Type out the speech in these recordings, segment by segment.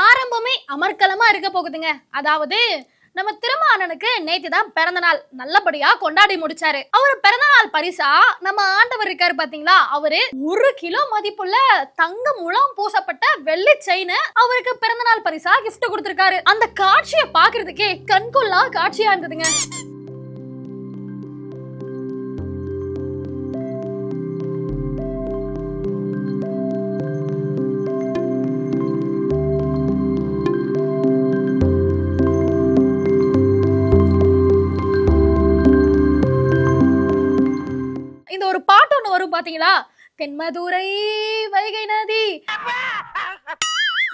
ஆரம்பமே அமர்க்கலமா இருக்க போகுதுங்க. அதாவது நம்ம திருமண அண்ணனுக்கு நேற்று தான் பிறந்த நாள் நல்லபடியா கொண்டாடி முடிச்சாரு. அவர் பிறந்த நாள் பரிசா நம்ம ஆண்டவர் இருக்காரு பாத்தீங்களா? அவரு ஒரு கிலோ மதிப்புள்ள தங்க முழம் பூசப்பட்ட வெள்ளி செயின் அவருக்கு பிறந்த நாள் பரிசா கிஃப்ட் கொடுத்திருக்காரு. அந்த காட்சியை பாக்குறதுக்கே கண்கொள்ளா காட்சியா இருந்ததுங்க. வரும் பாத்தீங்களா? தென்மதுரை வைகை நதி.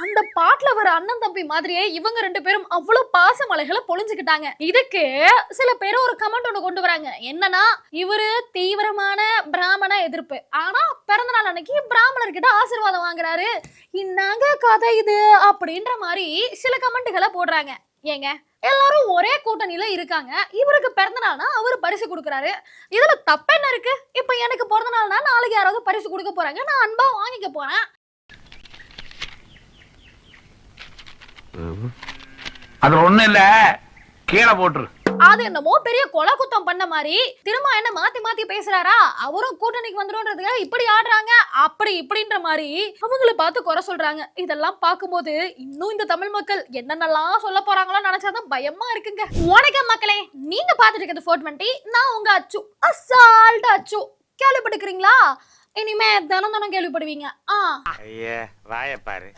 அந்த பாட்டுல வர அண்ணன் தம்பி மாதிரியே இவங்க ரெண்டு பேரும் அவ்வளவு பாசமலைகளை பொழிஞ்சுக்கிட்டாங்க. இதுக்கு சில பேர் ஒரு கமெண்ட் ஒண்ணு கொண்டு வராங்க. என்னன்னா இவரு தீவிரமான பிராமண எதிர்ப்பு. ஆனா பிறந்த நாள் அன்னைக்கு பிராமணர்கிட்ட ஆசீர்வாதம் வாங்குறாரு. இன்னாங்க கதை இது அப்படின்ற மாதிரி சில கமெண்ட்டுகளை போடுறாங்க. ஏங்க எல்லாரும் ஒரே கூட்டணியில இருக்காங்க. இவருக்கு பிறந்தநாள்னா அவர் பரிசு கொடுக்குறாரு. இதுல தப்பு என்ன இருக்கு? இப்ப எனக்கு பிறந்தநாள்னா நாளைக்கு யாராவது பரிசு கொடுக்க போறாங்க. நான் அன்பா வாங்கிக்க போறேன். அது ஒண்ணு இல்ல. கீழே போட்டுரு. அது என்னமோ பெரிய கொலை குத்தம் பண்ண மாதிரி. திரும்ப என்ன மாத்தி மாத்தி பேசுறாரா? அவரும் கூட்டணிக்கு வந்துருன்றதுக்காக இப்படி ஆடுறாங்க அப்படி இப்படின்ற மாதிரி அவங்கள பார்த்து குறை சொல்றாங்க. இதெல்லாம் பார்க்கும்போது இன்னும் இந்த தமிழ் மக்கள் என்னென்னலாம் சொல்ல போறாங்களோ நினைச்சாதான் பயமா இருக்குங்க. வணக்கம் மக்களே நீங்க பார்த்துட்டு இருக்கிறது ஃபோர் டுவெண்ட்டி நான் உங்க அச்சு அசால்ட் அச்சு. கேள்விப்பட்டுக்கிறீங்களா இனிமே தினம் தினம் கேள்விப்படுவீங்க. ஆ. ஐயா வாய பாரு.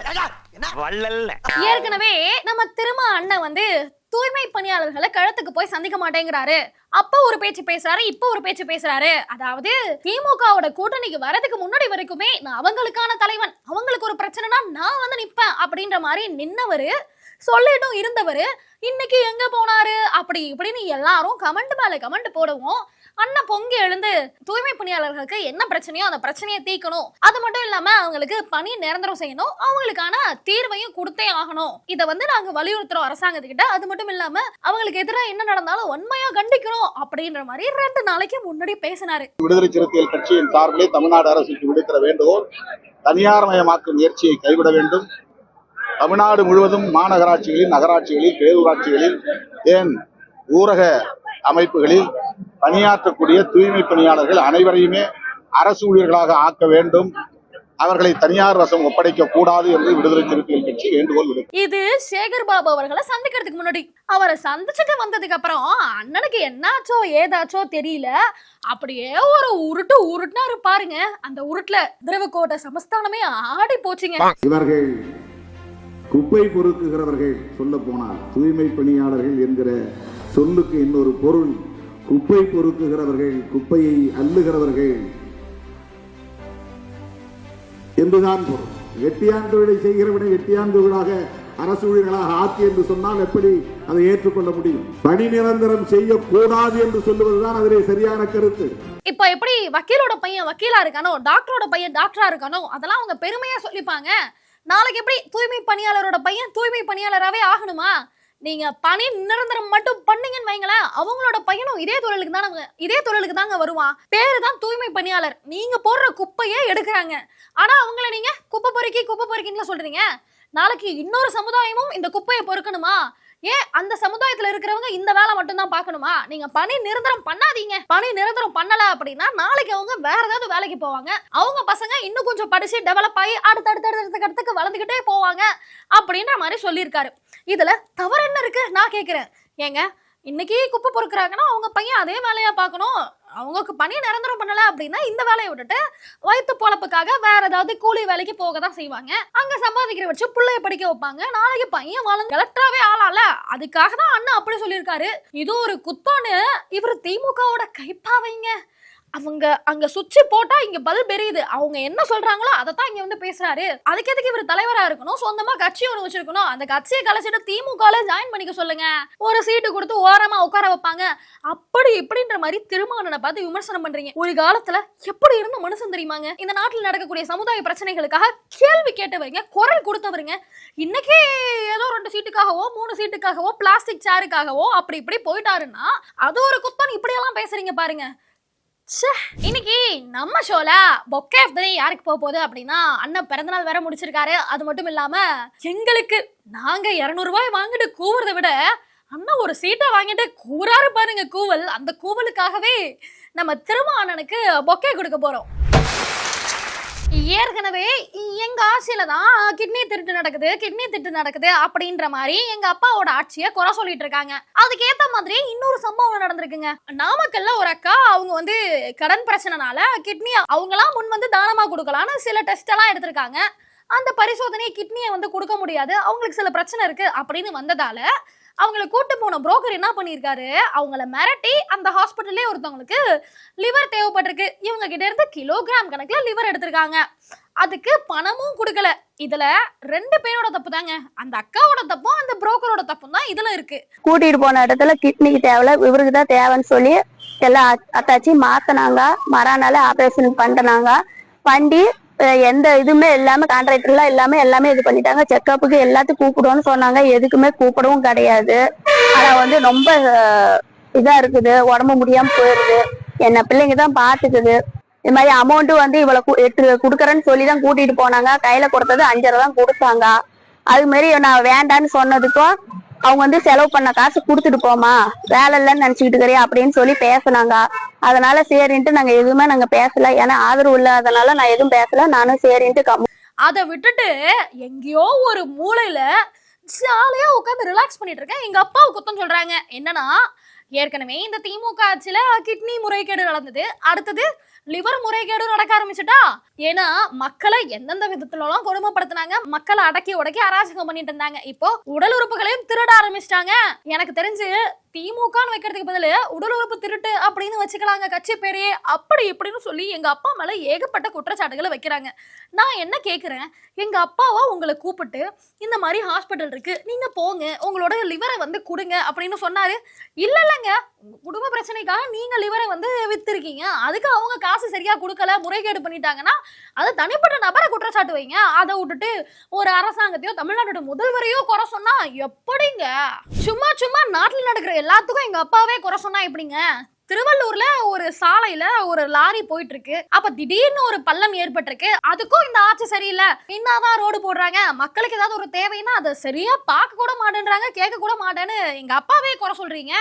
வள்ளல்ல ஏற்கனவே நம்ம திரும்ப அண்ணன் வந்து தூய்மை பணியாளர்களை கழுத்துக்கு போய் சந்திக்க மாட்டேங்கிறாரு. அப்ப ஒரு பேச்சு பேசுறாரு இப்ப ஒரு பேச்சு பேசுறாரு. அதாவது திமுகவோட கூட்டணிக்கு வரதுக்கு முன்னாடி வரைக்குமே நான் அவங்களுக்கான தலைவன் அவங்களுக்கு ஒரு பிரச்சனைனா நான் வந்து நிப்பேன் அப்படின்ற மாதிரி நின்னவரு சொல்லிட்டும் இருந்தவர் இன்னைக்கு எங்க போனாரு? அப்படி இப்படின்னு எல்லாரும் கமெண்ட் மேல கமெண்ட் போடுவோம். அண்ணன் பொங்கி எழுந்து தூய்மை பணியாளர்களுக்கு என்ன பிரச்சனையோ அந்த பிரச்சனையை தீர்க்கணும். அது மட்டும் இல்லாம அவங்களுக்கு பணி நிரந்தரம் செய்யணும். அவங்களுக்கான தீர்வையும் கொடுத்தே ஆகணும். இதை வந்து நாங்க வலியுறுத்துறோம் அரசாங்கத்துக்கிட்ட. அது மட்டும் இல்லாம அவங்களுக்கு எதிராக என்ன நடந்தாலும் உண்மையா கண்டிக்கணும் அப்படின்ற மாதிரி ரெண்டு நாளைக்கு முன்னாடி பேசினாரு. விடுதலை சிறுத்தைகள் கட்சியின் சார்பிலே தமிழ்நாடு அரசுக்கு விடுக்கிற வேண்டுகோள் தனியார்மயமாக்கும் முயற்சியை கைவிட வேண்டும். தமிழ்நாடு முழுவதும் மாநகராட்சிகளில் நகராட்சிகளில் பேரூராட்சிகளில் ஏன் ஊரக அமைப்புகளில் பணியாற்றக்கூடிய தூய்மை பணியாளர்கள் அனைவரையுமே அரசு ஊழியர்களாக ஆக்க வேண்டும். அவர்களை தனியார் வசம் ஒப்படைக்க கூடாது என்று விடுதலை சிறுத்தைகள் கட்சி வேண்டுகோள் விடுக்கிறது இது சேகர் பாபு அவர்களை சந்திக்கிறதுக்கு முன்னாடி அவரை சந்திச்சுட்டு வந்ததுக்கு அப்புறம் அண்ணனுக்கு என்னாச்சோ ஏதாச்சோ தெரியல. அப்படியே ஒரு உருட்டு உருட்டுனாரு பாருங்க அந்த உருட்டுல திரவக்கோட்டை சமஸ்தானமே ஆடி போச்சுங்க. இவர்கள் குப்பை பொறுக்குகிறவர்கள் சொல்ல போனால் தூய்மை பணியாளர்கள் என்கிற சொல்லுக்கு இன்னொரு பொருள் குப்பை பொறுக்குகிறவர்கள் குப்பையை அள்ளுகிறவர்கள். என்றுதான் பொருள். வெட்டியான் தொழிலை செய்கிறவனை வெட்டியான் தொழிலாக அரசு ஊழியர்களாக ஆக்கி என்று சொன்னால் எப்படி அதை ஏற்றுக்கொள்ள முடியும்? பணி நிரந்தரம் செய்யக்கூடாது என்று சொல்லுவதுதான் அதிலே சரியான கருத்து. இப்ப எப்படி வக்கீலோட பையன் வக்கீலா இருக்கானோ டாக்டரோட பையன் டாக்டரா இருக்கானோ அதெல்லாம் அவங்க பெருமையா சொல்லிப்பாங்க. நாளைக்கு எப்படி தூய்மை பணியாளரோட பையன் தூய்மை பணியாளராகவே ஆகணுமா? நீங்க பணி நிரந்தரம் மட்டும் பண்ணீங்கன்னு வைங்களேன் அவங்களோட பையனும் இதே தொழிலுக்கு தான் இதே தொழிலுக்கு தாங்க வருவான். பேரு தான் தூய்மை பணியாளர். நீங்க போடுற குப்பையே எடுக்கிறாங்க. ஆனா அவங்கள நீங்க குப்பை பொறுக்கி குப்பை பொறுக்கின்னு சொல்றீங்க. நாளைக்கு இன்னொரு சமுதாயமும் இந்த குப்பையை பொறுக்கணுமா? ஏன் அந்த சமுதாயத்துல இருக்கிறவங்க இந்த வேலை மட்டும் தான் பார்க்கணுமா? நீங்க பணி நிரந்தரம் பண்ணாதீங்க. பணி நிரந்தரம் பண்ணல அப்படின்னா நாளைக்கு அவங்க வேற ஏதாவது வேலைக்கு போவாங்க. அவங்க பசங்க இன்னும் கொஞ்சம் படிச்சு டெவலப் ஆகி அடுத்த அடுத்த அடுத்த இடத்துக்கு வளர்ந்துகிட்டே போவாங்க அப்படின்ற மாதிரி சொல்லியிருக்காரு. இதுல தவறு என்ன இருக்கு? நான் கேட்குறேன் ஏங்க இன்னைக்கு குப்பை பொறுக்கிறாங்கன்னா அவங்க பையன் அதே வேலையா பார்க்கணும். அவங்களுக்கு பணி நிரந்தரம் பண்ணல அப்படின்னா இந்த வேலையை விட்டுட்டு வயிற்று பொழப்புக்காக வேற ஏதாவது கூலி வேலைக்கு போக தான் செய்வாங்க. அங்க சம்பாதிக்கிற வச்சு பிள்ளைய படிக்க வைப்பாங்க. நாளைக்கு பையன் வளர்ந்து கலெக்டராவே ஆளால. அதுக்காக தான் அண்ணா அப்படி சொல்லியிருக்காரு. இது ஒரு குத்தோன்னு இவர் திமுகவோட கைப்பாவைங்க. அவங்க அங்க சுவிட்ச் போட்டா இங்க பல்ப் எரியுது அவங்க என்ன சொல்றாங்களோ அதை தான் இங்க வந்து பேசுறாரு. அதுக்கு எதுக்கு இவர் தலைவரா இருக்கணும்? சொந்தமா கட்சி ஒன்று வச்சிருக்கணும். அந்த கட்சியை கலைச்சிட்டு திமுகல ஜாயின் பண்ணிக்க சொல்லுங்க. ஒரு சீட்டு கொடுத்து ஓரமா உட்கார வைப்பாங்க. அப்படி இப்படின்ற மாதிரி திருமாவளவனை பார்த்து விமர்சனம் பண்றீங்க. ஒரு காலத்துல எப்படி இருந்த மனுஷன் தெரியுமாங்க? இந்த நாட்டில் நடக்கக்கூடிய சமுதாய பிரச்சனைகளுக்காக கேள்வி கேட்டவருங்க குரல் கொடுத்தவருங்க இன்னைக்கே ஏதோ ரெண்டு சீட்டுக்காகவோ மூணு சீட்டுக்காகவோ பிளாஸ்டிக் சேருக்காகவோ அப்படி இப்படி போயிட்டாருன்னா அது ஒரு குத்தம். இப்படியெல்லாம் பேசுறீங்க பாருங்க. இன்னைக்கு நம்ம ஷோல பொக்கே ஆஃப் த யாருக்கு போக போகுது அப்படின்னா அண்ணன் பிறந்தநாள் வேற முடிச்சிருக்காரு. அது மட்டும் இல்லாம எங்களுக்கு நாங்க இரநூறுபாய் வாங்கிட்டு கூவுறதை விட அண்ணா ஒரு சீட்டை வாங்கிட்டு கூறாரு பாருங்க கூவல். அந்த கூவலுக்காகவே நம்ம திரும்ப அண்ணனுக்கு பொக்கே கொடுக்க போறோம். ஏற்கனவே எங்க ஆட்சியில தான் கிட்னி திருட்டு நடக்குது கிட்னி திருட்டு நடக்குது அப்படின்ற மாதிரி எங்க அப்பாவோட ஆட்சியை குறை சொல்லிட்டு இருக்காங்க. அதுக்கு ஏத்த மாதிரி இன்னொரு சம்பவம் நடந்திருக்குங்க. நாமக்கல்ல ஒரு அக்கா அவங்க வந்து கடன் பிரச்சனைனால கிட்னி அவங்களா முன் வந்து தானமா கொடுக்கலாம்னு சில டெஸ்ட் எல்லாம் எடுத்திருக்காங்க. அந்த பரிசோதனையை கிட்னியை வந்து கொடுக்க முடியாது. அவங்களுக்கு சில பிரச்சனை இருக்கு அப்படின்னு வந்ததால அவங்கள கூட்டு போன புரோக்கர் என்ன பண்ணியிருக்காரு? அவங்கள மிரட்டி அந்த ஹாஸ்பிட்டல்லே ஒருத்தவங்களுக்கு லிவர் தேவைப்பட்டிருக்கு. இவங்க கிட்ட இருந்து கிலோகிராம் கணக்கில் லிவர் எடுத்திருக்காங்க. அதுக்கு பணமும் கொடுக்கல. இதுல ரெண்டு பேரோட தப்பு தாங்க. அந்த அக்காவோட தப்பும் அந்த புரோக்கரோட தப்பும் தான் இதுல இருக்கு. கூட்டிட்டு போன இடத்துல கிட்னிக்கு தேவையில்ல இவருக்கு தான் தேவைன்னு சொல்லி எல்லாம் அத்- அத்தாச்சி மாத்தினாங்க. மறாநாள் ஆபரேஷன் பண்ணினாங்க. பண்ணி எந்த இதுவுமே இல்லாம கான்ட்ராக்டர்லாம் இல்லாம எல்லாமே இது பண்ணிட்டாங்க. செக்கப்புக்கு எல்லாத்துக்கும் கூப்பிடுவோம்னு சொன்னாங்க. எதுக்குமே கூப்பிடவும் கிடையாது. ஆனா வந்து ரொம்ப இதா இருக்குது. உடம்பு முடியாம போயிருது. என்ன பிள்ளைங்க தான் பாத்துக்குது. இது மாதிரி அமௌண்ட் வந்து இவ்வளவு எட்டு குடுக்கறேன்னு சொல்லி தான் கூட்டிட்டு போனாங்க. கையில கொடுத்தது அஞ்சரை தான் கொடுத்தாங்க. அது மாதிரி நான் வேண்டான்னு சொன்னதுக்கும் அவங்க வந்து செலவு பண்ண காசு கொடுத்துட்டு போமா வேலை இல்லைன்னு நினைச்சுக்கிட்டு இருக்கிறியா அப்படின்னு சொல்லி பேசுனாங்க. அதனால சரின்ட்டு நாங்க எதுவுமே நாங்க பேசல. ஏன்னா ஆதரவு இல்லாதனால நான் எதுவும் பேசல. நானும் சரின்ட்டு கம் அதை விட்டுட்டு எங்கேயோ ஒரு மூலையில ஜாலியா உட்காந்து ரிலாக்ஸ் பண்ணிட்டு இருக்கேன். எங்க அப்பாவை குத்தம் சொல்றாங்க. என்னன்னா ஏற்கனவே இந்த திமுக ஆட்சியில கிட்னி முறைகேடு நடந்தது. அடுத்தது லிவர் முறைகேடு நடக்க ஆரம்பிச்சுட்டா? ஏன்னா மக்களை எந்தெந்த விதத்துலலாம் கொடுமைப்படுத்தினாங்க மக்களை அடக்கி உடக்கி அராஜகம் பண்ணிட்டு இருந்தாங்க. இப்போ உடல் உறுப்புகளையும் திருட ஆரம்பிச்சிட்டாங்க. எனக்கு தெரிஞ்சு திமுகன்னு வைக்கிறதுக்கு பதில் உடல் உறுப்பு திருட்டு அப்படின்னு வச்சுக்கலாங்க கட்சி பேரையே. அப்படி இப்படின்னு சொல்லி எங்க அப்பா மேல ஏகப்பட்ட குற்றச்சாட்டுகளை வைக்கிறாங்க. நான் என்ன கேட்குறேன் எங்க அப்பாவா உங்களை கூப்பிட்டு இந்த மாதிரி ஹாஸ்பிட்டல் இருக்கு. நீங்க போங்க. உங்களோட லிவரை வந்து கொடுங்க. அப்படின்னு சொன்னாரு. இல்ல இல்லைங்க குடும்ப பிரச்சனைக்காக நீங்க லிவரை வந்து வித்திருக்கீங்க. அதுக்கு அவங்க காசு சரியா கொடுக்கல முறைகேடு பண்ணிட்டாங்கன்னா அது தனிப்பட்ட நபரை குற்றச்சாட்டு வைங்க அதை விட்டுட்டு ஒரு அரசாங்கத்தையோ தமிழ்நாட்டோட முதல்வரையோ குறை சொன்னா எப்படிங்க? சும்மா சும்மா நாட்டுல நடக்கிற எல்லாத்துக்கும் எங்க அப்பாவே குறை சொன்னா எப்படிங்க? திருவள்ளூர்ல ஒரு சாலையில ஒரு லாரி போயிட்டு இருக்கு அப்ப திடீர்னு ஒரு பள்ளம் ஏற்பட்டிருக்கு. அதுக்கும் இந்த ஆட்சி சரியில்லை. என்னதான் ரோடு போடுறாங்க. மக்களுக்கு ஏதாவது ஒரு தேவைன்னா அதை சரியா பார்க்க கூட மாட்டேன்றாங்க கேட்க கூட மாட்டேன்னு எங்க அப்பாவே குறை சொல்றீங்க.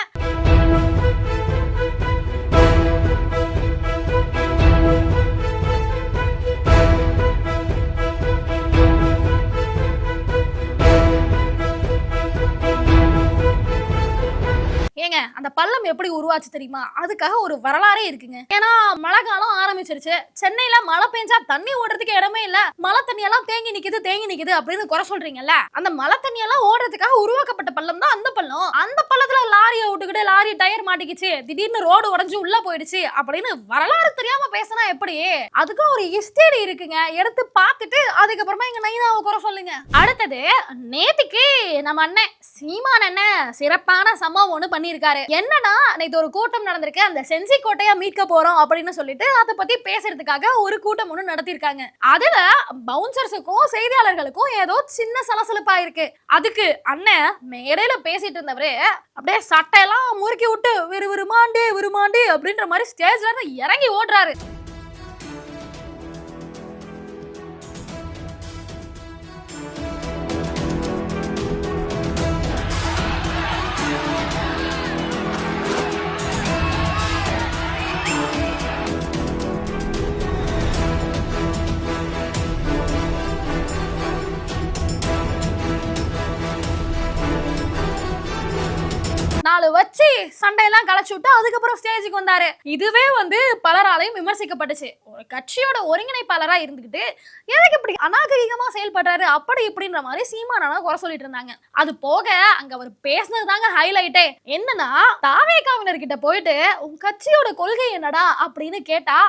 ஏங்க அந்த பள்ளம் எப்படி உருவாச்சு தெரியுமா? அதுக்காக ஒரு வரலாறே இருக்குங்க. ஏன்னா மழை காலம் ஆரம்பிச்சிருச்சு. சென்னையில மழை பெஞ்சா தண்ணி ஓடுறதுக்கு இடமே இல்ல. மழை தண்ணி எல்லாம் தேங்கி நிக்குது தேங்கி நிக்குது அப்படின்னு குறை சொல்றீங்கல்ல? அந்த மழை தண்ணி எல்லாம் ஓடுறதுக்காக உருவாக்கப்பட்ட பள்ளம் தான் அந்த பள்ளம். அந்த பள்ளத்துல லாரியை விட்டுக்கிட்டு லாரி டயர் மாட்டிக்கிச்சு. திடீர்னு ரோடு உடஞ்சு உள்ள போயிடுச்சு அப்படின்னு வரலாறு தெரியாம பேசினா எப்படி? அதுக்கும் ஒரு ஹிஸ்டரி இருக்குங்க. எடுத்து பார்த்துட்டு அதுக்கப்புறமா எங்க நைனாவை குறை சொல்லுங்க. அடுத்தது நேத்துக்கு நம்ம அண்ணன் சீமான் அண்ணன் சிறப்பான சம்பவம் ஒண்ணு பண்ணியிருக்காரு. என்னன்னா நேற்று ஒரு கூட்டம் நடந்திருக்கு. அந்த சென்சி கோட்டையா மீட்க போறோம் அப்படின்னு சொல்லிட்டு அதை பத்தி பேசுறதுக்காக ஒரு கூட்டம் ஒண்ணு நடத்தியிருக்காங்க. அதுல பவுன்சர்ஸுக்கும் செய்தியாளர்களுக்கும் ஏதோ சின்ன சலசலப்பா இருக்கு அதுக்கு அண்ணன் மேடையில பேசிட்டு இருந்தவரு அப்படியே சட்டையெல்லாம் முறுக்கி விட்டு விறுவிறுமாண்டு விருமாண்டு விருமாண்டு அப்படின்ற மாதிரி ஸ்டேஜ்ல இருந்து இறங்கி ஓடுறாரு. back. அதுக்கப்புறம் ஸ்டேஜுக்கு வந்தாரு. இதுவே வந்து பலராலையும் விமர்சிக்கப்பட்டுச்சு. ஒரு கட்சியோட ஒருங்கிணைப்பாளரா இருந்துகிட்டு எதுக்கு இப்படி அநாகரிகமா செயல்படுறாரு? அப்படி இப்படின்ற மாதிரி சீமானான குறை சொல்லிட்டு இருந்தாங்க. அது போக அங்க அவர் பேசினது தாங்க ஹைலைட்டே என்னன்னா தாவேகாவினர்கிட்ட போயிட்டு உன் கட்சியோட கொள்கை என்னடா? அப்படின்னு கேட்டா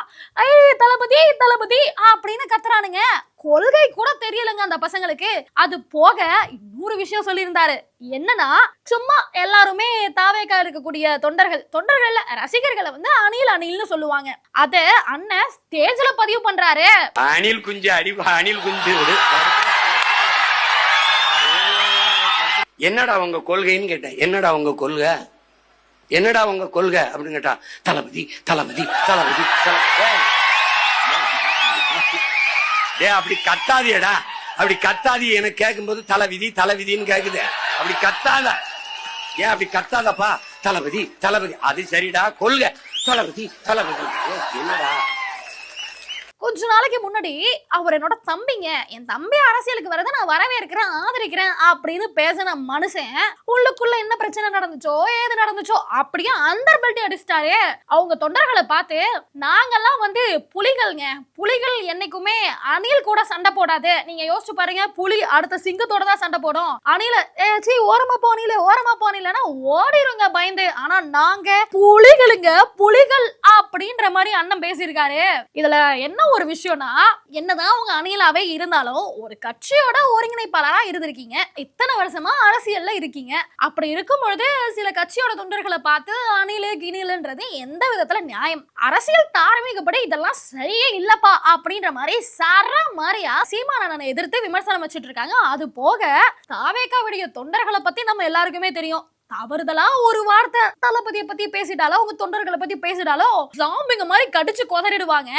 ஐ தளபதி தளபதி அப்படின்னு கத்துறானுங்க. கொள்கை கூட தெரியலங்க அந்த பசங்களுக்கு. அது போக இன்னொரு விஷயம் சொல்லியிருந்தாரு. என்னன்னா சும்மா எல்லாருமே தாவேக்கா இருக்கக்கூடிய தொண்டர்கள் தொண்டர்கள் தொண்டர்கள்ல ரசிகர்களை வந்து அணில் அணில்னு சொல்லுவாங்க. அத அண்ணன் ஸ்டேஜ்ல பதிவு பண்றாரு. அணில் குஞ்சு அடி அணில் குஞ்சு. என்னடா உங்க கொள்கைன்னு கேட்டேன். என்னடா உங்க கொள்கை? என்னடா உங்க கொள்கை? அப்படின்னு கேட்டா தளபதி தளபதி தளபதி தளபதி. அப்படி கத்தாதியடா அப்படி கத்தாதி எனக்கு கேட்கும்போது தலைவிதி தலைவிதின்னு கேக்குது. அப்படி கத்தாத. ஏன் அப்படி கத்தாதப்பா? தளபதி தளபதி அது சரிடா கொள்க. தளபதி தளபதி. என்னடா? கொஞ்ச நாளைக்கு முன்னாடி அவர் என்னோட தம்பிங்க. என் தம்பி அரசியலுக்கு வரதை நான் வரவேற்கிறேன் ஆதரிக்கிறேன் அப்படின்னு பேசின மனுஷன் உள்ளுக்குள்ள என்ன பிரச்சனை நடந்துச்சோ ஏது நடந்துச்சோ அப்படியே அந்த பெல்ட்டி அடிச்சிட்டாரு. அவங்க தொண்டர்களை பார்த்து நாங்கெல்லாம் வந்து புலிகள்ங்க. புலிகள் என்னைக்குமே அணில் கூட சண்டை போடாது. நீங்க யோசிச்சு பாருங்க புலி அடுத்த சிங்கத்தோட தான் சண்டை போடும். அணில ஏச்சி ஓரமா போனில ஓரமா போனிலன்னா ஓடிருங்க பயந்து. ஆனா நாங்க புலிகளுங்க. புலிகள் அப்படின்ற மாதிரி அண்ணன் பேசியிருக்காரு. இதுல என்ன ஒரு விஷயம்னா என்னதான் அவங்க அணிலாவே இருந்தாலும் ஒரு கட்சியோட ஒருங்கிணைப்பாளரா இருந்திருக்கீங்க. இத்தனை வருஷமா அரசியல்ல இருக்கீங்க. அப்படி இருக்கும் பொழுது சில கட்சியோட தொண்டர்களை பார்த்து அணிலு கிணிலுன்றது எந்த விதத்துல நியாயம்? அரசியல் தார்மீகப்படி இதெல்லாம் சரியே இல்லப்பா அப்படின்ற மாதிரி சர மாதிரியா சீமானனை எதிர்த்து விமர்சனம் வச்சுட்டு இருக்காங்க. அது போக தாவேக்காவுடைய தொண்டர்களை பத்தி நம்ம எல்லாருக்குமே தெரியும். தவறுதலா ஒரு வார்த்தை தளபதியை பத்தி பேசிட்டாலோ உங்க தொண்டர்களை பத்தி பேசிட்டாலோ ஜாம்பிங்க மாதிரி கடிச்சு கொதறிடுவாங்க.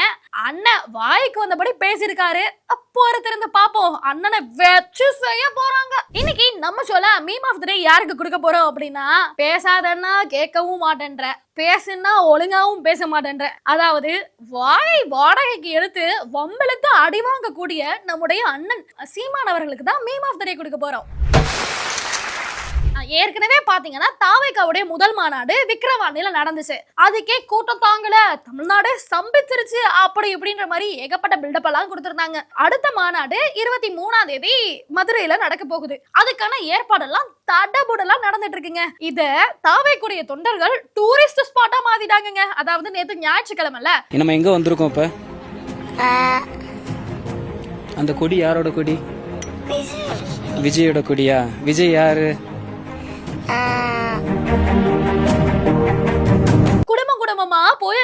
அண்ணன் வாய்க்கு வந்தபடி பேசியிருக்காரு. அப்போ திறந்து பாப்போம். அண்ணனை வச்சு செய்ய போறாங்க. இன்னைக்கு நம்ம சொல்ல மீம் ஆஃப் த டே யாருக்கு கொடுக்க போறோம் அப்படின்னா பேசாதன்னா கேட்கவும் மாட்டேன்ற பேசுனா ஒழுங்காவும் பேச மாட்டேன்ற. அதாவது வாயை வாடகைக்கு எடுத்து வம்பிழுத்து அடி வாங்கக்கூடிய நம்முடைய அண்ணன் சீமான் அவர்களுக்கு தான் மீம் ஆஃப் த டே கொடுக்க போறோம். ஏற்கனவே பாத்தீங்கன்னா தாவைக்காவுடைய முதல் மாநாடு விக்ரவாண்டியில நடந்துச்சு. அதுக்கே கூட்டம் தாங்கல. தமிழ்நாடு ஸ்தம்பிச்சிருச்சு அப்படி இப்படின்ற மாதிரி ஏகப்பட்ட பில்டப் எல்லாம் கொடுத்திருந்தாங்க. அடுத்த மாநாடு இருபத்தி மூணாம் தேதி மதுரையில நடக்க போகுது. அதுக்கான ஏற்பாடெல்லாம் தடபுடலாம் நடந்துட்டு இருக்குங்க. இத தாவைக்குடைய தொண்டர்கள் டூரிஸ்ட் ஸ்பாட்டா மாத்திட்டாங்கங்க. அதாவது நேத்து ஞாயிற்றுக்கிழமைல. நம்ம எங்க வந்திருக்கோம் இப்ப? அந்த கொடி யாரோட கொடி. விஜயோட கொடியா? விஜய் யாரு? Ah.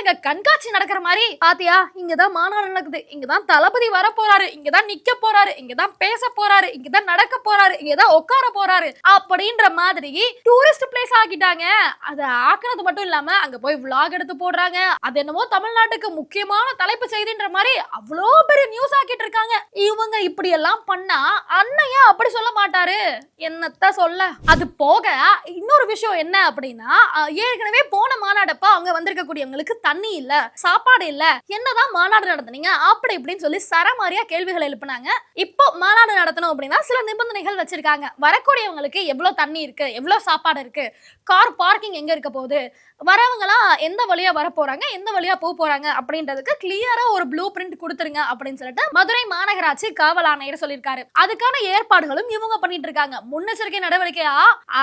இங்க கண்காட்சி நடக்கிற மாதிரி. பாத்தியா? இங்கதான் மாநாடு நடக்குது. இங்கதான் தளபதி வர போறாரு இங்கதான் நிக்க போறாரு. இங்கதான் பேச போறாரு. இங்கதான் நடக்க போறாரு. இங்கதான் உட்கார போறாரு. அப்படின்ற மாதிரி டூரிஸ்ட் பிளேஸ் ஆக்கிட்டாங்க. அதை ஆக்கினது மட்டும் இல்லாம அங்க போய் விளாக் எடுத்து போடுறாங்க. அது என்னமோ தமிழ்நாட்டுக்கு முக்கியமான தலைப்பு செய்தின்ற மாதிரி அவ்வளோ பெரிய நியூஸ் ஆக்கிட்டு இருக்காங்க. இவங்க இப்படி எல்லாம் பண்ணா அண்ணன் அப்படி சொல்ல மாட்டாரு. என்னத்த சொல்ல? அது போக இன்னொரு விஷயம் என்ன அப்படின்னா ஏற்கனவே போன மாநாடப்ப அவங்க வந்திருக்கக்கூடியவங்களுக்கு தண்ணி இல்ல சாப்பாடு இல்ல என்னதான் மாநாடு நடத்துனீங்க அப்படி இப்படின்னு சொல்லி சரமாரியா கேள்விகள் எழுப்புனாங்க. இப்போ மாநாடு நடத்தணும் அப்படின்னா சில நிபந்தனைகள் வச்சிருக்காங்க. வரக்கூடியவங்களுக்கு எவ்வளவு தண்ணி இருக்கு எவ்வளவு சாப்பாடு இருக்கு கார் பார்க்கிங் எங்க இருக்க போகுது வரவங்களாம் எந்த வழியா வர போறாங்க எந்த வழியா போக போறாங்க அப்படின்றதுக்கு கிளியரா ஒரு ப்ளூ பிரிண்ட் கொடுத்துருங்க அப்படின்னு சொல்லிட்டு மதுரை மாநகராட்சி காவல் ஆணையர் சொல்லியிருக்காரு. அதுக்கான ஏற்பாடுகளும் இவங்க பண்ணிட்டு இருக்காங்க. முன்னெச்சரிக்கை நடவடிக்கையா?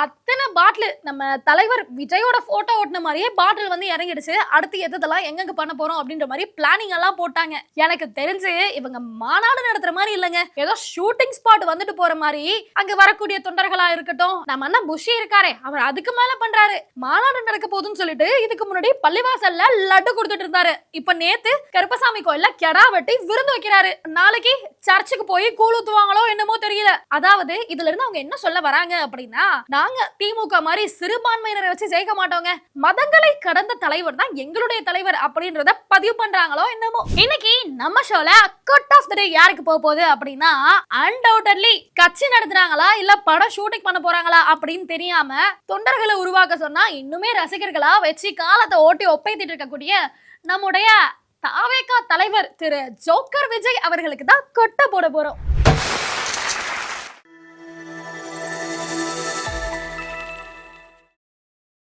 அத்தனை பாட்டில் நம்ம தலைவர் விஜயோட போட்டோ ஓட்டின மாதிரியே பாட்டில் வந்து இறங்கிடுச்சு. அடுத்து எதெல்லாம் எங்கெங்க பண்ண போறோம் அப்படின்ற மாதிரி பிளானிங் எல்லாம் போட்டாங்க. எனக்கு தெரிஞ்சு இவங்க மாநாடு நடத்துற மாதிரி இல்லைங்க. ஏதோ ஷூட்டிங் ஸ்பாட் வந்துட்டு போற மாதிரி அங்க வரக்கூடிய தொண்டர்களா இருக்கட்டும். நம்ம அண்ணன் புஷி இருக்காரே அவர் அதுக்கு மேல பண்றாரு. மாநாடு நடக்க போதுன்னு சொல்லிட்டு இதுக்கு முன்னாடி பள்ளிவாசல்ல லட்டு கொடுத்துட்டு இருந்தாரு. இப்ப நேத்து கருப்பசாமி கோயில்ல கெடா வெட்டி விருந்து வைக்கிறாரு. நாளைக்கு சர்ச்சுக்கு போய் கூழ் ஊத்துவாங்களோ என்னமோ தெரியல. அதாவது இதுல இருந்து அவங்க என்ன சொல்ல வராங்க அப்படின்னா நாங்க திமுக மாதிரி சிறுபான்மையினரை வச்சு ஜெயிக்க மாட்டோங்க. மதங்களை கடந்த தலைவர் தான் எங்களுடைய தலைவர் அப்படின்றத பதிவு பண்றாங்களோ என்னமோ. இன்னைக்கு நம்ம ஷோல கட் ஆஃப் த டே யாருக்கு போக போகுது அப்படின்னா அன்டவுட்டட்லி கட்சி நடத்துறாங்களா இல்ல படம் ஷூட்டிங் பண்ண போறாங்களா அப்படின்னு தெரியாம தொண்டர்களை உருவாக்க சொன்னா இன்னுமே ரசிகர்களா வச்சு காலத்தை ஓட்டி ஒப்பைத்திட்டு இருக்கக்கூடிய நம்முடைய தாவேகா தலைவர் திரு ஜோக்கர் விஜய் அவர்களுக்கு தான் கொட்ட போட போறோம்.